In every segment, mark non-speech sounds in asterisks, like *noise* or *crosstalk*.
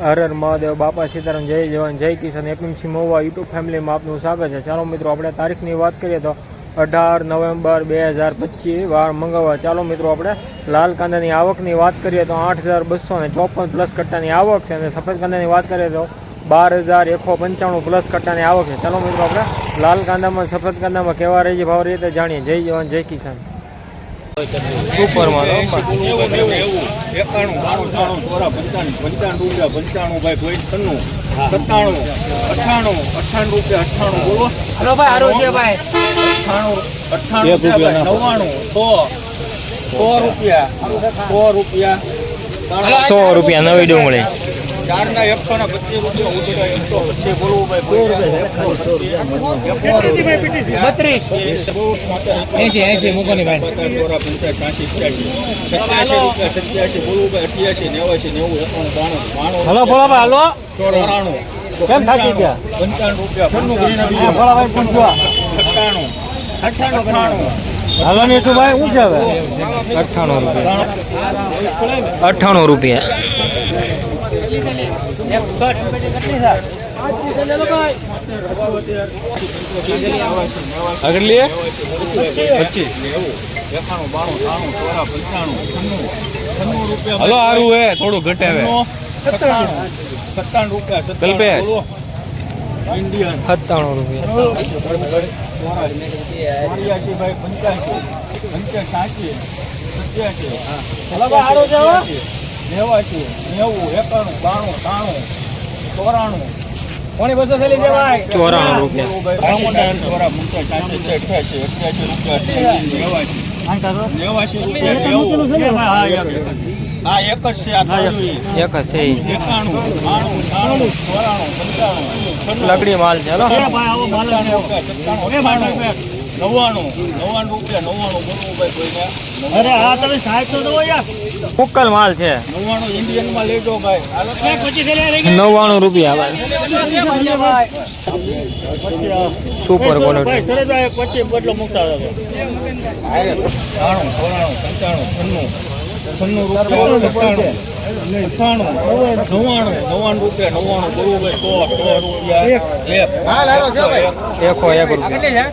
હર હર મહાદેવ, બાપા સીતારામ, જય જવાન, જય કિશન એપીએમસી મોવા યુટ્યુબ ફેમિલીમાં આપનું સ્વાગત છે. ચાલો મિત્રો, આપણે તારીખની વાત કરીએ તો અઢાર નવેમ્બર બે હજાર પચીસ, વાર મંગળવાર. ચાલો મિત્રો, આપણે લાલ કાંદાની આવકની વાત કરીએ તો આઠ હજાર બસો ને ચોપન પ્લસ કટ્ટાની આવક છે અને સફેદ કાંદાની વાત કરીએ તો બાર હજાર એકસો પંચાણું પ્લસ કટ્ટાની આવક છે. ચાલો મિત્રો, આપણે લાલ કાંદામાં, સફેદ કાંદામાં કેવા રહી છે ભાવ રીતે જાણીએ. જય જવાન, જય કિસાન. સુપરમાં એકાણું બાણું ચોરા પંચાણું પંચાણું રૂપિયા પંચાણું ભાઈ કોઈ છન્નું સત્તાણું અઠ્ઠાણું અઠ્ઠાણું રૂપિયા અઠાણું બોલો હલો ભાઈ હારું છે ભાઈ. અઠ્ઠાણું અઠ્ઠાણું રૂપિયા નવ્વાણું સો સો રૂપિયા સો રૂપિયા. સો રૂપિયા નવી ડુંગળી. ચારના એકસો ને પચીસ રૂપિયા એકસો પચીસ બોલવું ભાઈ બત્રીસ. એસી એસી મૂકોની ભાઈ. ચોરા પંચાસ છ્યાસી છ્યાસી. સત્યાસી રૂપિયા સત્યાસી બોલવું ભાઈ અઠ્યાસી નેવાસી નેવું એકાણું બાણું બાણું હલો ભોળાભાઈ હલો. ચોરાણું. કેમ થાકી ગયા? પંચાણું. રૂપિયા પંચાણું. હા, ભોળાભાઈ પૂછવા અઠ્ઠાણું. અઠ્ઠાણું અઠ્ઠાણું. હાલો ને ભાઈ શું છે હવે? અઠ્ઠાણું. રૂપિયા અઠ્ઠાણું રૂપિયા. આગળ પચીસ એકાણું બાણું ત્રાણું ચોરા પંચાણું છન્નું છન્નું રૂપિયા હલો હારું હે થોડું ઘટે હવે. સત્તાણું સત્તાણું રૂપિયા. સત્તાણું. ઇન્ડિયન સત્તાણું રૂપિયા પંચ્યાસી પંચ્યાસી સત્યાસી. નેવાસી નેવું એકાણું બાણું ત્રાણું ચોરાણું. કોની બસો થયેલી છે ભાઈ? ચોરાણું રૂપિયા. ચોરા પંચ્યાસી અઠ્યાસી અઠ્યાસી રૂપિયા નેવાસી. નેવાસી રૂપિયા હા એક જ છે. એક જ છે. એકાણું બાણું ત્રાણું ચોરાણું પંચાણું છન્નું લગડી માલ છે હલો. સત્તાણું, નવ્વાણું નવ્વાણું રૂપિયા નવ્વાણું બોલવું ભાઈ કોઈને. અરે હા તમે સાહેબ તો દો યાર. ફુક્કલ માલ છે. નવ્વાણું ઇન્ડિયનમાં લેજો ભાઈ. નવ્વાણું રૂપિયા ભાઈ. સુપર ક્વોલિટી સરસ પચીસ બદલો મૂકતા ત્રાણું ચોરાણું પંચાણું છન્નું. છન્નું રૂપિયા અઠ્ઠાણું નવ્વાણું નવ્વાણું રૂપિયા નવ્વાણું ભાઈ સો સો રૂપિયા. એક. રૂપિયા. ઇન્ડિયન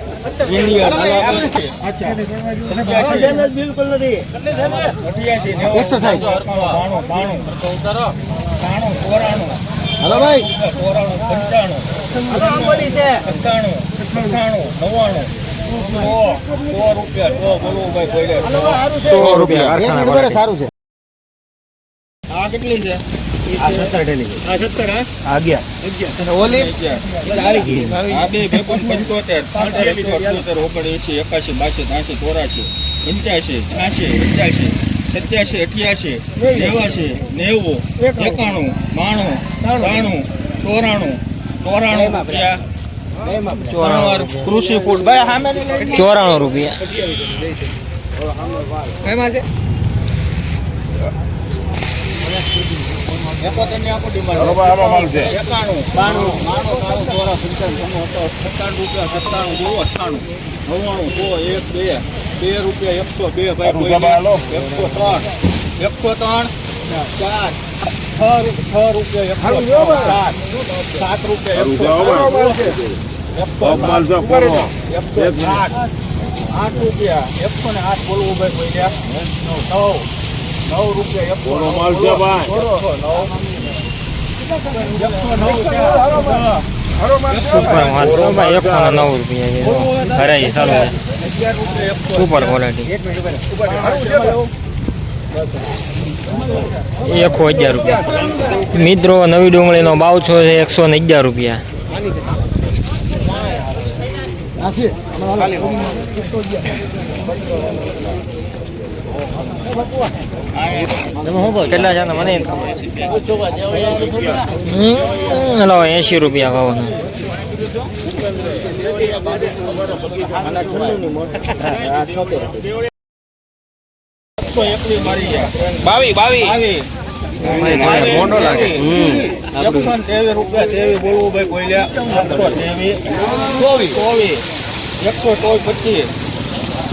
બિલકુલ નથી. હલો ભાઈ. સો રૂપિયા સો બોલવું આ કેટલી છે? આ સત્તર હા? આગિયાર ઓલી? આ બે બે પંચોતેર સાઠ એકસો ઓગણ એસી એકાશી બાસી ત્રાસી ચોરાશી પંચ્યાસી છ્યાસી પંચ્યાસી સત્યાસી અઠ્યાસી નેવાસી નેવું એકાણું. બાણું ત્રાણું ચોરાણું ચોરાણું રૂપિયા. કૃષિ ફૂડ. ભાઈ સામે ચોરાણું રૂપિયા. એકાણું બાણું બાણું ત્રાણું ચોરા રૂપિયા સત્તાણું જેવું અઠાણું નવ્વાણું સો એક બે બે રૂપિયા એકસો બે એકસો ત્રણ એકસો ત્રણ ચાર છ રૂપિયા એકસો ચાર સાત રૂપિયા એકસો. એકસો આઠ રૂપિયા એકસો ને આઠ બોલવું ભાઈ. નવ નવ રૂપિયા એકસો નવ. ભાઈ. એકસો રૂપિયા ચાલુ. એકસો. સુપર ક્વોલિટી એકસો અગિયાર રૂપિયા. મિત્રો નવી ડુંગળીનો ભાવ છો છે એકસો ને અગિયાર રૂપિયા. કેટલા છે મને હલો એંશી રૂપિયા ભાવનો બાવી બાવી. મોટો લાગે. એકસો ત્રેવીસ રૂપિયા ત્રેવીસ બોલવું ભાઈ કોઈ એકસો ત્રેવીસ. ચોવીસ ચોવીસ એકસો ચોવીસ પચીસ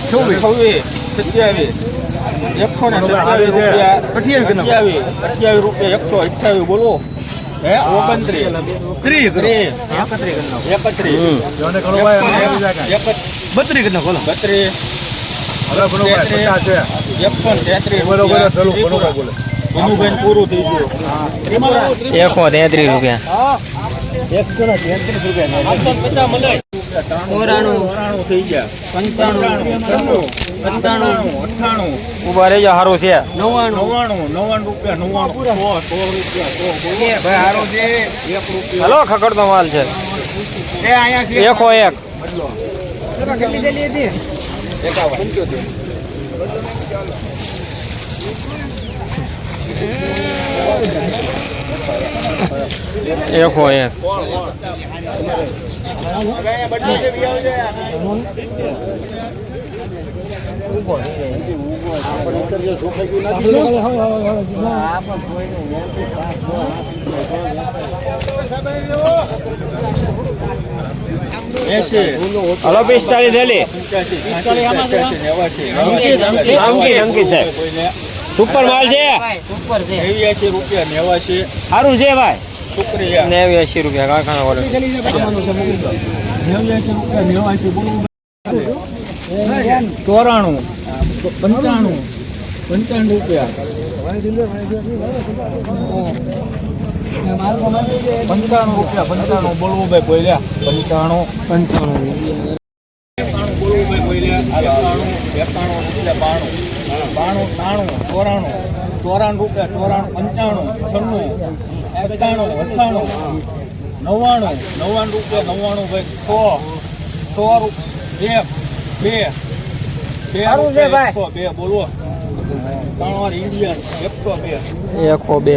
છવ્વીસ સત્યાવીસ એકસો ને સત્યાવીસ રૂપિયા. અઠ્યાવીસ અઠ્યાવીસ રૂપિયા એકસો અઠ્યાવીસ બોલો. હે ઓગણત્રીસ. ત્રીસ કરો. એકત્રીસ બત્રીસ કરી નાખો લો. બત્રીસ એકાવન તેત્રીસ. ભનુભાઈ પૂરું થઈ ગયું. એકસો તેત્રીસ રૂપિયા. ચોરાણું થઈ ગયા. પંચાણું. પંચાણું. અઠ્ઠાણું ઊભા રહેજો સારું છે. નવ્વાણું. નવ્વાણું નવ્વાણું રૂપિયા નવ્વાણું. સો સો રૂપિયા સો ભાઈ હારો છે. એક રૂપિયા. હલો ખકડનો માલ છે. એ અહીંયા છે. એકસો એક. એક એસી હલો પિસ્તાલીસ થેલી નેવાસી. સુપર માલ છે. નેવ્યાસી રૂપિયા નેવાસી સારું છે ભાઈ. શુક્રિયા નેવ્યાસી રૂપિયા કારખાના વાળો. ચોરાણું, પંચાણું પંચાણું રૂપિયા. પંચાણું રૂપિયા, પંચાણું બોલવું ભાઈ બોલ્યા, પંચાણું. પંચાણું બોલવું ભાઈ બોલ્યા એકાણું રૂપિયા બાણું બાણું ત્રાણું ચોરાણું ચોરાણું રૂપિયા, ચોરાણું, પંચાણું, છન્નું એકાણું અઠાણું નવ્વાણું નવ્વાણું રૂપિયા નવ્વાણું ભાઈ સો સો રૂપિયા એક. બે. બે બોલો. એકસો બે.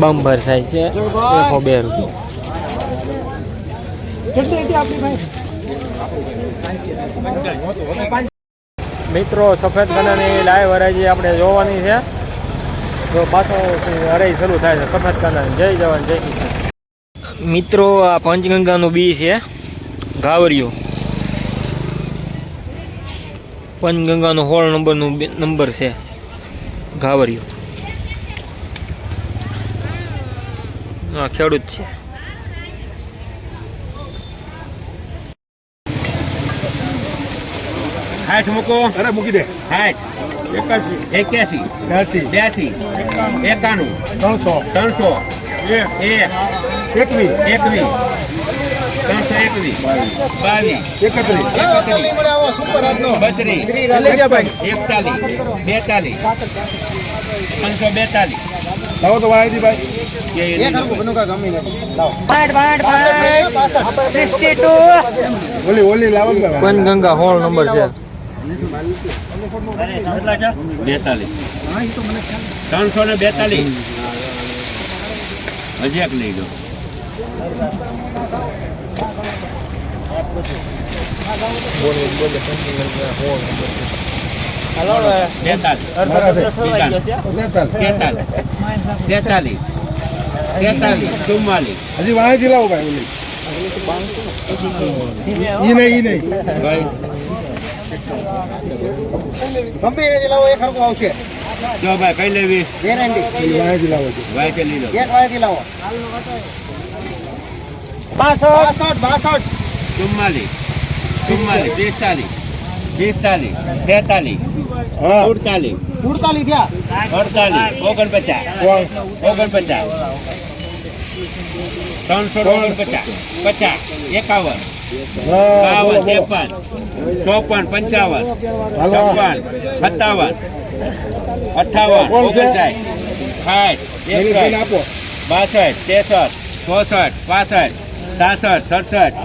બમ્બર સાઈઝ છે એકસો બે રૂપિયા. મિત્રો સફેદ કલરની લાઈવ હરાજી આપણે જોવાની છે. તો પાછો હરાઈ શરૂ થાય છે. સફેદ કલરની જય જવાન જય કિસાન. મિત્રો આ પંચગંગાનું બી છે. ઘાવરિયું. પંચગંગાનો હોળ નંબરનું બી- નંબર છે. ઘાવરિયું. હા ખેડૂત છે. હાઠ મૂકો. અરે મૂકી દે. હાઠ એકાશી. એક્યાસી. બ્યાસી બ્યાસી. એકાણું. ત્રણસો. ત્રણસો. એ એક. એકવીસ એકવીસ ત્રણસો એકવીસ બાવીસ એકત્રીસ. બત્રીસ. એકતાલીસ. બેતાલીસ. ત્રણસો બેતાલીસ. લાવો તો વાયદી ભાઈ. ઓલી ઓલી લાવો ને ભાઈ. પંચગંગા હોળ નંબર છે. બેતાલીસ. ત્રણસો ને બેતાલીસ. હજી એક લઈ તેતાલીસ તેતાલીસ ચુમ્માલીસ. હજી વાયદી લાવો ભાઈ ઓલી. ઈ નહીં ઈ નહીં. જો ભાઈ કઈ લેવી? લાવો ભાઈ કે લઈ બાસઠ. ચુમ્માલીસ ચુમ્માલીસ પિસ્તાલીસ પિસ્તાલીસ તેતાલીસ હા સુડતાલીસ અડતાલીસ. ઓગણપચાસ. ઓગણપચાસ. ત્રણસો ઓગણપચાસ. પચાસ. એકાવન. બાવન. ત્રેપન. ચોપન. પંચાવન. છપ્પન. સત્તાવન. અઠાવન? ઓગણસાઠ સાઠ. એકસઠ. બાસઠ. ત્રેસઠ. ચોસઠ. પાસઠ. સાસઠ સડસઠ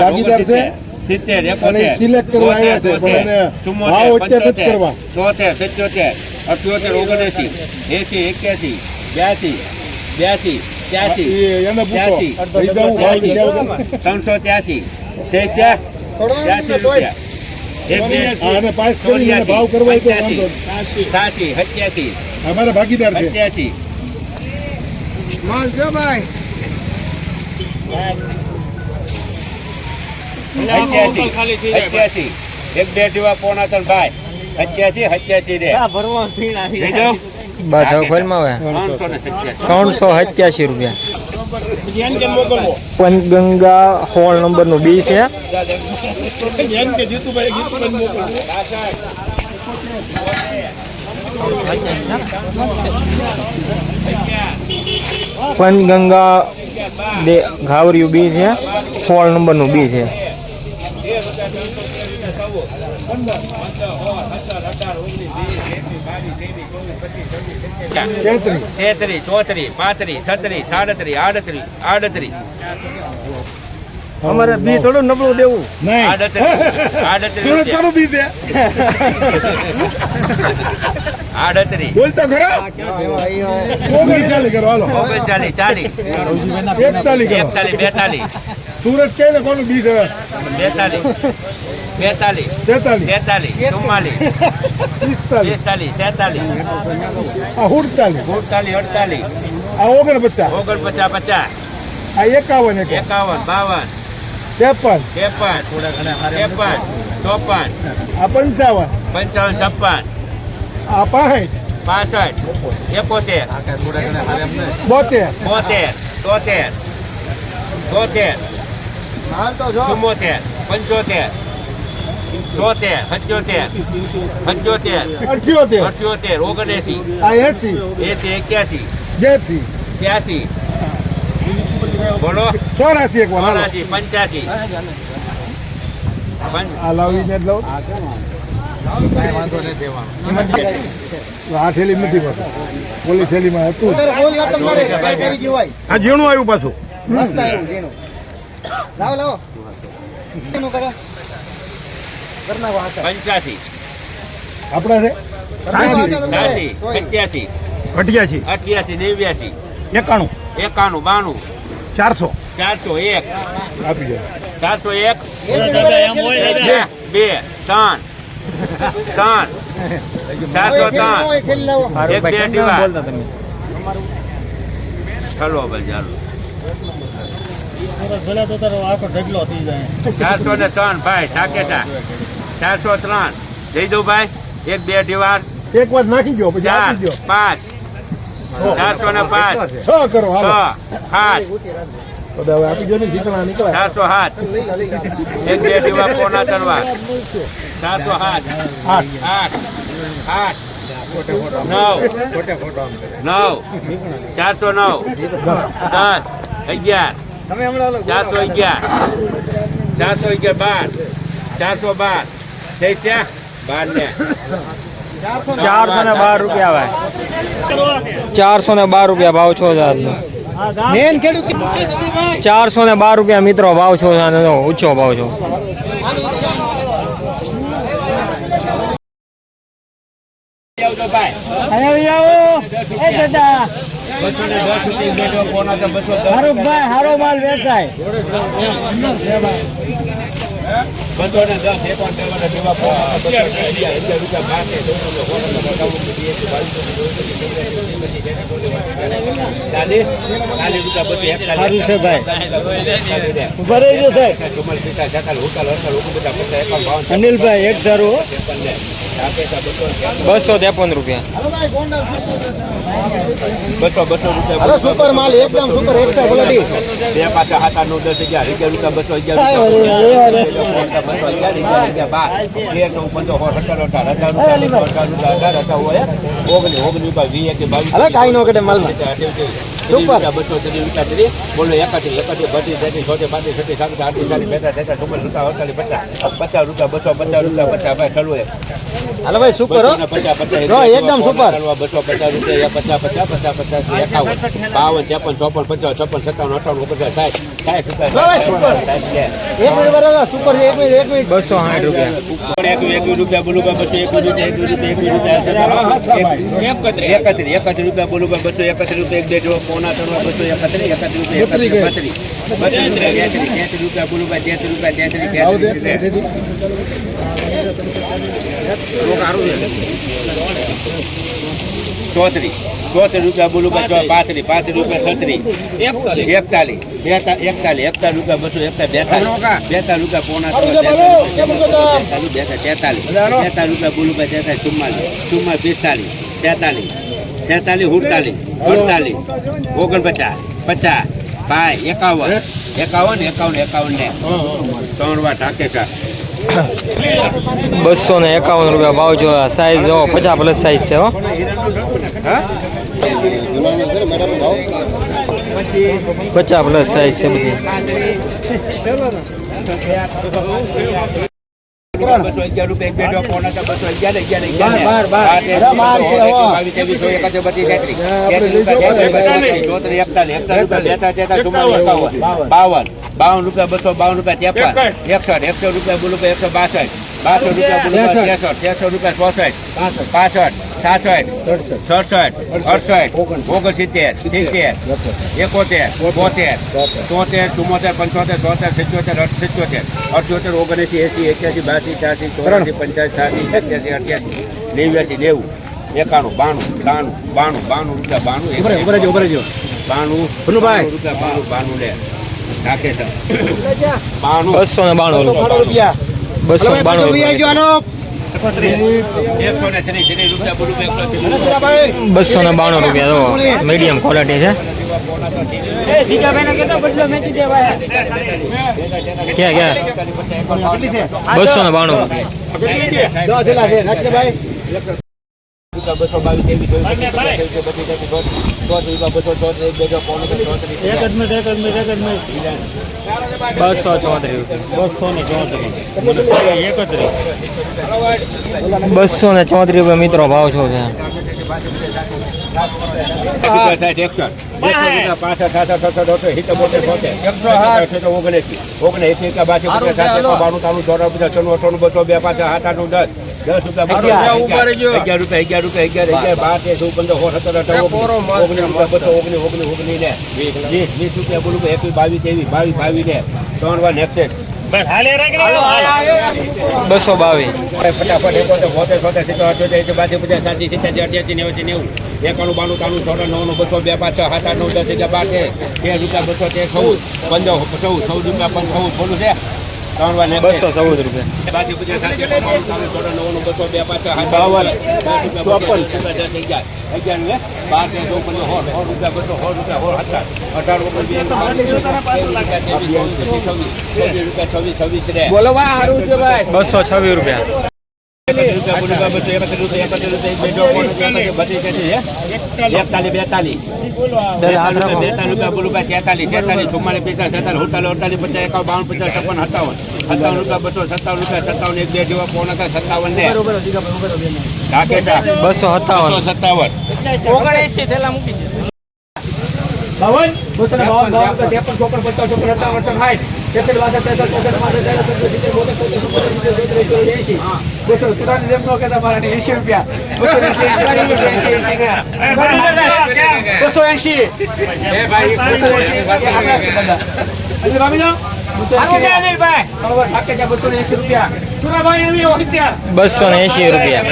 ભાગીદાર છે? સિત્તેર એકોતેર ઈ કરવા આવ્યા છે, નથી કરવા. ચોતેર સત્યોતેર અઠ્યોતેર ઓગણએસી એસી એક્યાસી બ્યાસી બ્યાસી ત્યાસી. ત્રણસો ત્યાસી ત્યાસી રૂપિયા. અમારા ભાગીદાર છે. અત્યાસી એક રે આવે ત્રણસો ને સત્યાસી રૂપિયા પંચગંગા હોળ નંબરનું બી છે પંચગંગા બે ઘાવરિયું બી છે સોળ નંબરનું બી છે. તેત્રીસ ચોત્રીસ પાંત્રીસ છત્રીસ સાડત્રીસ આડત્રીસ આડત્રીસ. અમારે બી થોડું નબળું દેવું. આડત્રીસ. *laughs* આડત્રીસ બી દે. *laughs* આડત્રીસ. બોલતા ખરા. ઓગણચાલીસ કરો હાલો. ઓગણચાલીસ ચાલીસ. એકતાલીસ એકતાલીસ બેતાલીસ. સુરત કે ને કોનું બીજ હવે? બેતાલીસ. બેતાલીસ. તેતાલીસ. તેતાલીસ ચુમ્માલીસ. પિસ્તાલીસ. તેતાલીસ આ હુડતાલીસ. સુડતાલીસ અડતાલીસ. આ ઓગણપચાસ. ઓગણપચાસ પચાસ. આ એકાવન એક. એકાવન બાવન. ત્રેપન. ત્રેપન. ત્રેપન ચોપન. આ પંચાવન. પંચાવન છપ્પન. પાસઠ. પાસઠ. એકોતેર. બોતેર. બોતેર. તોતેર. તોતેર. ચુમ્મોતેર. પંચોતેર. ચોતેર. સત્યોતેર. પંચોતેર અઠ્યોતેર. અઠ્યોતેર. ઓગણએસી. આ એસી. એસી એક્યાસી. બ્યાસી બોલો. ચોરાસી એક ચોરાસી પંચ્યાસી. પંચ- આ લાવીને જ લઉં આ થેલી નથી પાછું. પોલી થેલીમાં હતું આ ઝીણું આવ્યું પાછું. પંચ્યાસી. આપણા છે? ત્યાસી પંચ્યાસી. અઠ્યાસી. અઠ્યાસી નેવ્યાસી. એકાણું. એકાણું બાણું. ચારસો. ચારસો એક. આપી ચારસો એક. એમ બે બે ત્રણ. ત્રણ. ચારસો ત્રણ. એક બે દીવા ચલો ભાઈ ચાલો. ચારસો ને ત્રણ ભાઈ ટાકેટા ચારસો ત્રણ. જઈ દઉં ભાઈ એક બે દીવાર એક વાર નાખી દો ચાર પાંચ. ચારસો ને પાંચ. છ કરો છ હાલો બધા હવે આપી દો ને જીતણા નીકળે ચારસો સાત એક બે દીવા પોના તરવા. ચારસો સાત આઠ આઠ આઠ નવ. નવ. ચારસો નવ. દસ. અગિયાર. ચારસો અગિયાર. ચારસો અગિયાર બાર. ચારસો બાર. થઈ ત્યાં બાર ને ચારસો ને બાર રૂપિયા ભાઈ. ચારસો ને બાર રૂપિયા ભાવ છો છે ખેડૂત ચારસો ને બાર રૂપિયા મિત્રો ભાવ છો અને ઊંચો ભાવ છો. દસ હારો માલ વેચાય. દસ એકાવન રૂપિયા સારું છે ભાઈ. ઊભા રહી ગયો સાહેબ અનિલભાઈ એક સાપેક્ષા બસો ત્રેપન રૂપિયા. બસો બસો રૂપિયા સુપર માલ એકદમ સુપર એકતા બે પાછા સાત આઠ નવ દસ અગિયાર અગિયાર રૂપિયા બસો અગિયાર બાર પંદર અઢાર અઢાર હોય ઓગણીસ ઓગણીસ રૂપિયા વીસ એક બાવીસ અરે નો માલમાં સુપર બસો ત્રીસ બોલો એકાત્રીસ એકત્રીસ બત્રીસ તેત્રીસ ચોત્રીસ પાંત્રીસ છત્રીસ સાડત્રીસ આડત્રીસ ચાલીસ બેતાલીસ તેતાલીસ અડતાલીસ પચાસ રૂપિયા બસો પચાસ રૂપિયા પચાસ ભાઈ એક હાલો ભાઈ સુપર હો પચાસ પચાસ એકદમ સુપર. બસો પચાસ રૂપિયા પચાસ પચાસ પચાસ પચાસ એકાવન. બાવન ત્રેપન ચોપન પચાસ છપ્પન સત્તાવન અઠાવન ઓગણસાઠ સાઠ. સાઠ રૂપિયા સુપર. એક મિનિટ બરાબર સુપર છે એક મિનિટ બસો સાઠ રૂપિયા. એકવીસ રૂપિયા બોલું બસો એકવીસ રૂપિયા એકવીસ રૂપિયા એકવીસ રૂપિયા એકત્રીસ એકત્રીસ રૂપિયા બોલું બસો એકત્રીસ રૂપિયા એક બે જો પોના ત્રણ બસો એકત્રીસ એકત્રીસ રૂપિયા એકત્રીસ તેત્રીસ રૂપિયા બોલું તેત્રીસ રૂપિયા તેત્રીસ તેત્રીસ. ચોત્રીસ. ચોત્રીસ રૂપિયા બોલું પાંત્રીસ પાંત્રીસ રૂપિયા છત્રીસ. એકતાલીસ. એકતાલીસ. એકતાલીસ રૂપિયા બસો એકતાલીસ બેતાલીસ. બેતાલીસ રૂપિયા પોણા બેતાલીસ તેતાલીસ તેતાલીસ રૂપિયા બોલું તેતાલીસ ચુમ્માલીસ. ચુમ્માલીસ પિસ્તાલીસ તેતાલીસ તેતાલીસ ઉડતાલીસ અડતાલીસ ઓગણપચાસ પચાસ ભાઈ એકાવન. એકાવન એકાવન એકાવન ને. ત્રણ વાર ઢાકે બસો ને એકાવન રૂપિયા ભાવ જો સાઈઝ જો પચાસ પ્લસ સાઈઝ છે હો. પચાસ પ્લસ સાઈઝ છે બધી. બસો અગિયાર રૂપિયા એક પોણા હતા, બસો અગિયાર અગિયાર અગિયાર બાવન. બાવન. રૂપિયા બસો બાવન રૂપિયા ત્રેપન. એકસઠ એકસો રૂપિયા બોલું એકસો બાસઠ. બાસઠ રૂપિયા તેરસો રૂપિયા ચોસઠ પાસઠ. સાસઠ સડસઠ. અડસઠ. ઓગણસિત્તેર સિત્તેર. એકોતેર બોતેર. તોતેર ચુમ્મોતેર પંચોતેર ચોતેર સિત્યોતેર સિત્યોતેર. અઠ્યોતેર ઓગણસી એસી એક્યાસી બાસી ત્યાસી ચોરાસી પંચ્યાસી સાસી સત્યાસી અઠ્યાસી નેવ્યાસી નેવું એકાણું બાણું ત્રાણું બાણું બાણું રૂપિયા બાણું બાણું. બાણું રૂપિયા બાણું બાણું લે. રાખે છે. બાણું. બસો ને બાણું. રૂપિયા. બસો ને બાણું બસો ને બાણું રૂપિયા મીડિયમ ક્વોલિટી છે. ક્યાં ક્યાં? બસો ને બાણું બસો બાવીસ બસો ચોત્રીસ. બસો ને ચોત્રીસ. એકત્રીસ બસો ને ચોત્રીસ રૂપિયા મિત્રો ભાવ છો છે. ઓગણએસી. ઓગણએસી ચોરાણું પચાસ છન્નું અઠાણું બસો બે પાંચ હાથ આઠ નવ દસ. દસ રૂપિયા અગિયાર. રૂપિયા અગિયાર રૂપિયા અગિયાર અગિયાર બાર તેર ચૌદ પંદર સોળ સત્તર અઢાર ઓગણીસ રૂપિયા બસો ઓગણીસ ઓગણીસ ઓગણીસ ને. વીસ વીસ. રૂપિયા બોલું એકવીસ બાવીસ ત્રેવીસ બાવીસ બાવીસ ને. ત્રણ વાર નેક્સેટ બસો બાવીસ. ફટાફટ એકોતેર બોતેર સોતેર સિત્તેર અઠ્યોતેર બાસી પચાસ સાસી સિત્યાસી અઠ્યાસી નેવું નેવું. એકાણું બાણું ત્રાણું ચોરા નવનું બસો બે પાંચ છ સાત આઠ નવ દસ અગિયાર બાર તેર. તેર રૂપિયા બસો તેર ચૌદ. પંદર ચૌદ ચૌદ રૂપિયા પણ ચૌદ બોલું છે. ત્રણ વાર. બસો ચૌદ રૂપિયા નવનું બસો બે પાંચ બાવન ચોપન અગિયાર ને બાર ચૌદ પંદર સોળ સોળ રૂપિયા બસો સો રૂપિયા સોળ અઢાર અઢાર ઓગણ છવ્વીસ રૂપિયા છવ્વીસ છવ્વીસ રે બસો છવ્વીસ રૂપિયા બસો સત્તાવન રૂપિયા સત્તાવન એક બે જેવા બાવન. બસો ને બાવન બાવન ત્રેપન ચોપન પચાસ ચોપન અઠાવન અઠાવન સાઠ તેસઠ બાસઠ ત્રેસઠ ચોસઠ પાંસઠ છાસઠ સત્તર સિત્તેર બોતેર તોતેર ચુમ્મોતેર પંચોતેર છોતેર એકોતેર એંશી બસો સુડતાલીસ એમ નો કહેતા મારા એંશી રૂપિયા. બસો તો ને બસો હજી રામી જાઓ બસો ને એંશી રૂપિયા.